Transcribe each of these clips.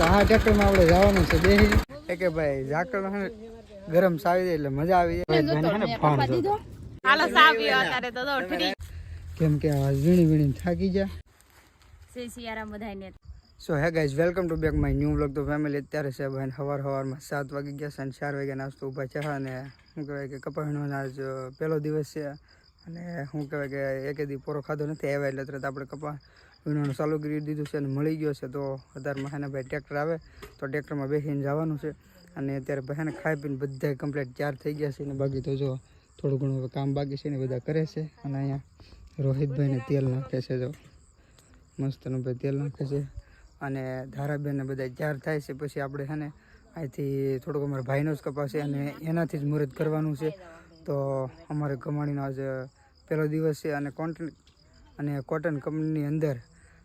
તો આ ટ્રેક્ટરમાં આપણે જવાનું છે બે કે ભાઈ ઝાકળ ગરમ સાવી જાય એટલે મજા આવી જાય. ને કેમ કે આ વીણી વીણી થાકી ગયા. Say hey guys welcome to back my new vlog તો ફેમિલી અત્યારે છે ભાઈ સવાર સવારમાં સાત વાગી ગયા છે અને ચાર વાગ્યા નાસ્તો ઊભા છે. અને શું કહેવાય કે કપાસનો આજ પહેલો દિવસ છે. અને શું કહેવાય કે એક દી પૂરો ખાધો નથી આવ્યા એટલે તરત આપણે કપા વીણવાનું ચાલુ કરી દીધું છે અને મળી ગયો છે. તો અત્યારમાં છે ને ભાઈ ટ્રેક્ટર આવે તો ટ્રેક્ટરમાં બેસીને જવાનું છે. અને અત્યારે ભાઈને ખાઈ પીને બધા કમ્પ્લીટ ચાર થઈ ગયા છે ને બાકી તો જો થોડું ઘણું કામ બાકી છે ને બધા કરે છે. અને અહીંયા રોહિતભાઈને તેલ નાખે છે જો. મસ્તનું ભાઈ તેલ નાખે છે. અને ધારાબેનને બધા ચાર થાય છે. પછી આપણે છે ને અહીંથી થોડુંક અમારા ભાઈનો જ કપાશે અને એનાથી જ મુહૂર્ત કરવાનું છે. તો અમારે કમાણીનો આજે પહેલો દિવસ છે અને કોન્ટન અને કોટન કંપનીની અંદર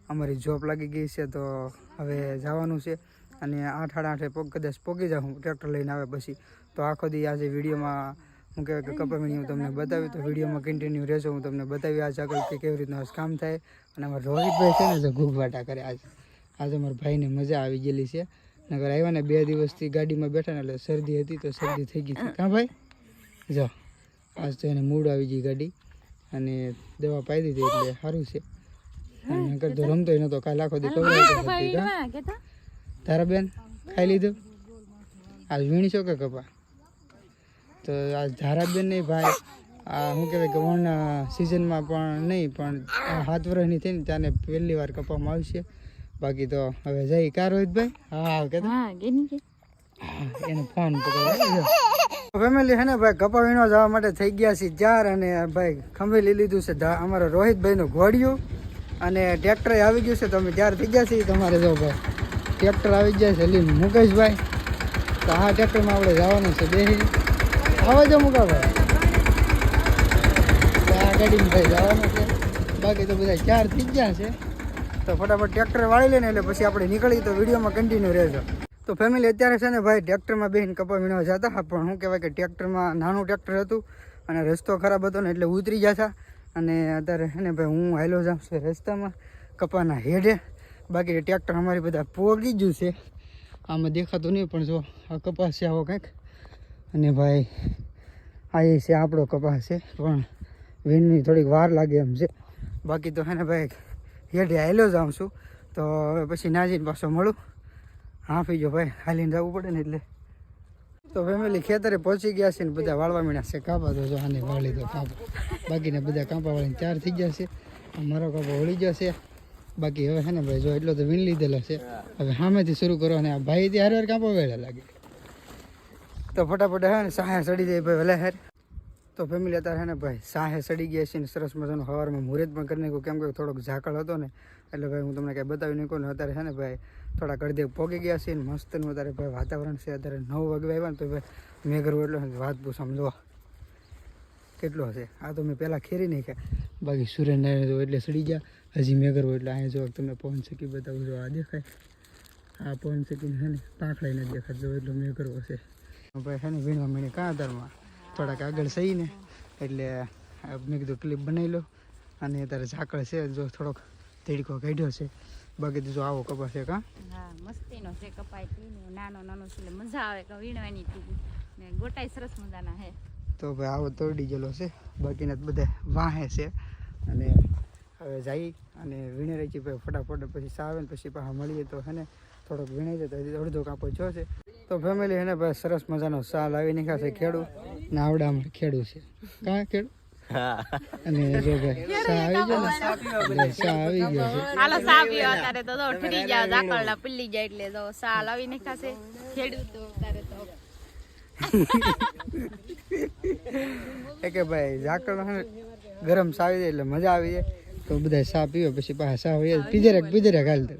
અમારી જોબ લાગી ગઈ છે તો હવે જવાનું છે અને આઠ આઠ આઠે કદાચ પોગી જાઉં, ટ્રેક્ટર લઈને આવે પછી. તો આખો દી આજે વિડીયોમાં હું કહેવાય કે કપાવીણી હું તમને બતાવી તો વિડીયોમાં કન્ટિન્યુ રહેશો હું તમને બતાવી આજે આગળ કે કેવી રીતના કામ થાય. અને અમારા રોહિતભાઈ છે ને જે ઘૂઘવાટા કરે આજે. આજે અમારા ભાઈને મજા આવી ગયેલી છે. નગર આવ્યા ને બે દિવસથી ગાડીમાં બેઠા ને એટલે શરદી હતી તો શરદી થઈ ગઈ કાં ભાઈ? જો, આજ તો એને મૂડ આવી ગઈ ગાડી. અને દવા પાઈ દીધી એટલે સારું છે. નકર તો એનો તો કાલ આખો દી હતી તારા બેન ખાઈ લીધું? આજ વીણીશો કે કપા? તો આજ ધારાબેન નહીં ભાઈ આ શું કહેવાય કે વણ સિઝનમાં પણ નહીં પણ આ વર્ષની થઈને ત્યાંને પહેલી વાર કપામાં આવશે બાકી તો હવે જઈ કાર રોહિતભાઈ? હા કે કે એને ફોન ફેમિલી છે ને ભાઈ કપા વીણવા જવા માટે થઈ ગયા છે ચાર અને ભાઈ ખંભે લઈ લીધું છે અમારો અમારા રોહિતભાઈનું ઘોડિયું. અને ટ્રેક્ટર આવી ગયું છે, તો અમે ચાર થઈ ગયા છીએ તમારે જો ભાઈ. ટ્રેક્ટર આવી જાય છે લીન મુકેશભાઈ. તો આ ટ્રેક્ટરમાં આપણે જવાનું છે બે આવા જો મુકાભાઈ આ ગાડીમાં ભાઈ જવાનું છે. બાકી તો બધા ચાર થઈ ગયા છે. તો ફટાફટ ટ્રેક્ટર વાળી લઈને એટલે પછી આપણે નીકળીએ તો વિડીયોમાં કન્ટિન્યુ રહેજો. તો ફેમિલી અત્યારે છે ને ભાઈ ટ્રેક્ટરમાં બેહીને કપા વીણવા જતા હતા, પણ શું કહેવાય કે ટ્રેક્ટરમાં નાનું ટ્રેક્ટર હતું અને રસ્તો ખરાબ હતો ને એટલે ઉતરી જતા અને અત્યારે હે ને ભાઈ, હું હાલો જાઉં છું રસ્તામાં, કપાના હેડે. બાકી ટ્રેક્ટર અમારી બધા પોગી ગયું છે. આમાં દેખાતું નહીં, પણ જો, આ કપાસ છે આવો કંઈક. અને ભાઈ, આ એ છે આપણો કપાસ છે, પણ વીણની થોડીક વાર લાગે એમ છે. બાકી તો હે ને ભાઈ, હેડે હાલો જાઉં છું. તો હવે પછી નાજીને પાછો મળું. હા જો ભાઈ, હાલીને જવું પડે ને એટલે. તો ફેમિલી ખેતરે પહોંચી ગયા છે ને બધા વાળવા મીણ્યા છે. કાપા તો જો આને વાળી દો કાપા. બાકીના બધા કાપા વાળીને ચાર થઈ ગયા છે. મારો કાપો વળી જશે બાકી હવે હેને ભાઈ, જો એટલો તો વીણ લીધેલો છે. હવે સામેથી શરૂ કરો અને આ ભાઈ ત્યાં હારે કાપો વેળા લાગે. તો ફટાફટ હે ને સાહે સડી જાય ભાઈ વલે હેર. તો ફેમિલી અત્યારે હે ને ભાઈ, સાહે સડી ગયા છે ને સરસ મજાનું હવારમાં મુહૂર્ત પણ કરી નાખ્યું. કેમ કે થોડોક ઝાકળ હતો ને, એટલે ભાઈ હું તમને કાંઈ બતાવી નહીં ને અત્યારે હે ને ભાઈ થોડાક અડધે પોગી ગયા છે ને મસ્તનું અત્યારે ભાઈ વાતાવરણ છે. અત્યારે નવ વાગે આવ્યા ને તો ભાઈ મેં કરવું એટલે વાત બહુ સમજો કેટલો હશે? આ તો મેં પહેલાં ખેરી નાખ્યા. બાકી સૂર્યનારાયણ જો એટલે સડી ગયા. હજી મેં કરવું એટલે અહીંયા જો તમને પવન શકી બતાવું જો આ દેખાય. આ પવન શકી છે ને પાંખડાઈ નથી દેખાતો. જો એટલો કરવું છે ભાઈ છે ને વીણવા મહિને કાં આધારમાં? થોડાક આગળ સહી ને. એટલે મેં કીધું ક્લિપ બનાવી લો. અને અત્યારે ઝાકળ છે. જો થોડોક તેડકો કાઢ્યો છે. બાકી જો આવો કપાસ છે કા? હા મસ્તીનો છે કપાય પીને નાનો નાનો છે એટલે મજા આવે કે વીણવાની તી ને ગોટાઈ સરસ મજાના હે તો ભાઈ આવો તોડી ગયેલો છે. બાકીના બધા વાહે છે. અને હવે જઈ અને વીણે રહી છે ભાઈ ફટાફટ. પછી સાવે ને પછી પાછા મળીએ તો હે ને થોડોક વીણાઈ છે તો અડધો કાપો જો છે. તો ફેમિલી હે ને ભાઈ સરસ મજાનો સાલ આવી નીકળશે ખેડૂ ને આવડામાં ખેડૂ છે. કાં ખેડૂ અને જો ભાઈ સા આવી ગયો ને? સા આવી ગયો છે. હાલો સાવ્યો અત્યારે તો તો ઠરી જાય ઝાકળના પીલી જાય એટલે તો સા લાવી નાખાશે. ખેડૂતો અત્યારે તો. એ કે ભાઈ ઝાકળ ગરમ સા આવી જાય એટલે મજા આવી જાય. તો બધા સા પીવે પછી પાછા સા હોય પીજરે પીજરે હાલ દે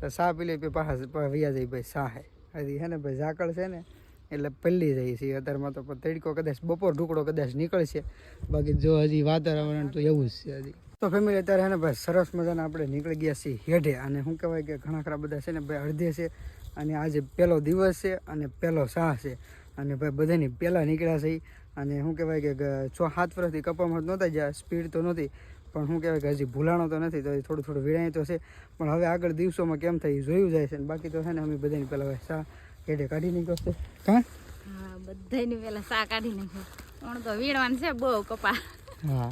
તો સા પી લે પછી પાછા પાછા વૈયા જાય ભાઈ સા હે. હજી હે ને ભાઈ ઝાકળ છે ને એટલે પલ્લી જાય છે. અત્યારમાં તો તડકો કદાચ બપોર ઢુકડો કદાચ નીકળશે. બાકી જો હજી વાતાવરણ તો એવું જ છે હજી. તો ફેમિલી અત્યારે ને ભાઈ સરસ મજાના આપણે નીકળી ગયા છીએ હેઠે. અને શું કહેવાય કે ઘણા ખરા બધા છે ને ભાઈ અડધે છે. અને આજે પહેલો દિવસ છે અને પહેલો સાહ છે. અને ભાઈ બધાની પહેલાં નીકળ્યા છે. અને શું કહેવાય કે છ સાત વર્ષથી કપામાં નહોતા જ્યાં સ્પીડ તો નહોતી. પણ શું કહેવાય કે હજી ભૂલાણો તો નથી, તો થોડું થોડું વિડાય તો છે. પણ હવે આગળ દિવસોમાં કેમ થાય જોયું જાય છે બાકી તો છે ને અમે બધાની પહેલાં ભાઈ સા કેડે કાઢી નીકળો છે? કા? હા બધાની પેલા સા કાઢી નાખ્યો. પણ તો વીણવાનું છે બહુ કપા. હા.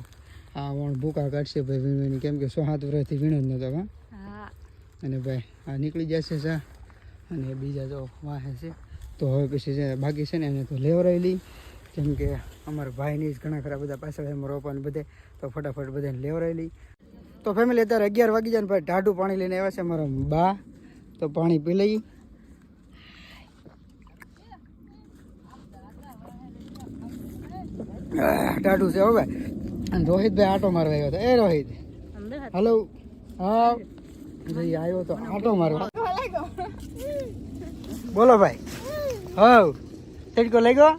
આ ઓણ ભૂકા કાઢશે ભાઈ વીણવાની. કેમ કે સો હાથ વર્ષથી વીણો જ નહોતો કાં હા. અને ભાઈ આ નીકળી જશે સા. અને બીજા જો વાહે છે. તો હવે પછી છે બાકી છે ને એને તો લેવરાવી લઈ. કેમ કે અમારા ભાઈની જ ઘણા ખરા બધા પાછળ એમ રોપાને બધે. તો ફટાફટ બધાને લેવરાવી લઈ. તો ફેમિલી અત્યારે અગિયાર વાગી જાય ને ભાઈ ટાઢું પાણી લઈને આવ્યા છે અમારા બા. તો પાણી પી લઈ. ટાઢું છે હો ભાઈ. રોહિતભાઈ આટો મારવા આવ્યો હતો. એ રોહિત. હલો હા. ભાઈ આવ્યો તો આટો મારવા. બોલો ભાઈ. હવ. તડકો લઈ ગયો?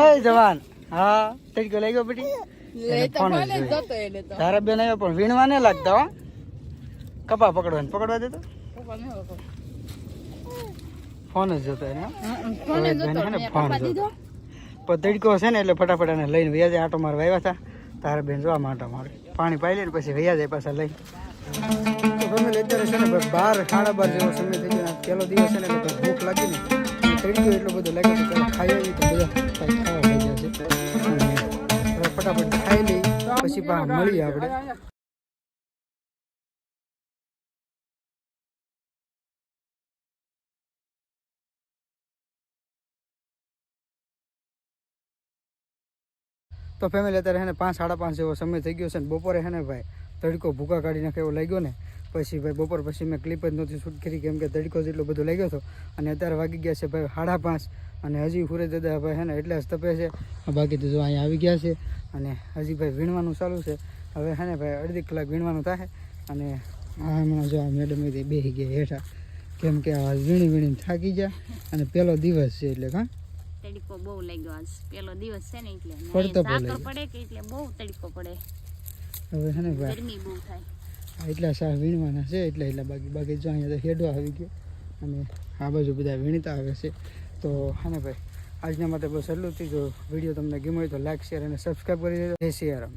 એ જવાન. હા. તડકો લઈ ગયો બેટી? તારા બેન આવ્યો પણ વીણવા ને લાગતા હો. કપા પકડવા પકડવા દેતો? ફોન જ જોતો એને. હો. ફોન જોતો પણ તડકો છે ને એટલે ફટાફટ એને લઈને વ્યાજે આટો મારવા આવ્યા હતા તારે બેન જોવા આટો મારે પાણી પાઈ લે પછી વૈયા જાય પાછા લઈ ફેમિલી અત્યારે છે ને બહાર સાડા બાર જેવો સમય થઈ ગયો પહેલો દિવસ છે ને ભૂખ લાગી ને. અને તડકો એટલો બધો લાગે તો ખાઈ આવી તો બધા ખાવા થઈ જશે. ફટાફટ ખાઈ લઈ પછી મળીએ આપણે. તો ફેમિલી અત્યારે એને પાંચ, સાડા પાંચ જેવો સમય થઈ ગયો છે ને બપોરે હે ને ભાઈ તડકો ભૂકા કાઢી નાખે એવો લાગ્યો ને. પછી ભાઈ બપોર પછી મેં ક્લિપ જ નહોતી શૂટ કરી કેમ કે તડકો જેટલો બધો લાગ્યો હતો અને અત્યારે વાગી ગયા છે ભાઈ સાડા પાંચ અને હજી હુરે દાદા ભાઈ હેને એટલે જ તપે છે. બાકી તો જો અહીંયા આવી ગયા છે અને હજી ભાઈ વીણવાનું ચાલુ છે. હવે હેને ભાઈ અડધી કલાક વીણવાનું થાય અને હમણાં જો આ મેડમ બેસી ગયા હેઠા. કેમ કે આ વીણી વીણીને થાકી ગયા અને પહેલો દિવસ છે એટલે કાં તડકો બહુ લાગ્યો આજ. પેલો દિવસ છે ને એટલે લાગ્યો. પડે કે એટલે બહુ તડકો પડે. હવે છે ને ભાઈ ગરમી બહુ થાય. એટલા શાક વીણવાના છે એટલે એટલા બાકી બાકી જો અહીંયા તો હેડો આવી ગયો. અને આ બાજુ બધા વીણતા આવે છે. તો હા ને ભાઈ આજના માટે બસ એટલું જ. જો વીડિયો તમને ગમ્યો હોય તો લાઈક શેર અને સબસ્ક્રાઈબ કરી દેજો. જય સિયારામ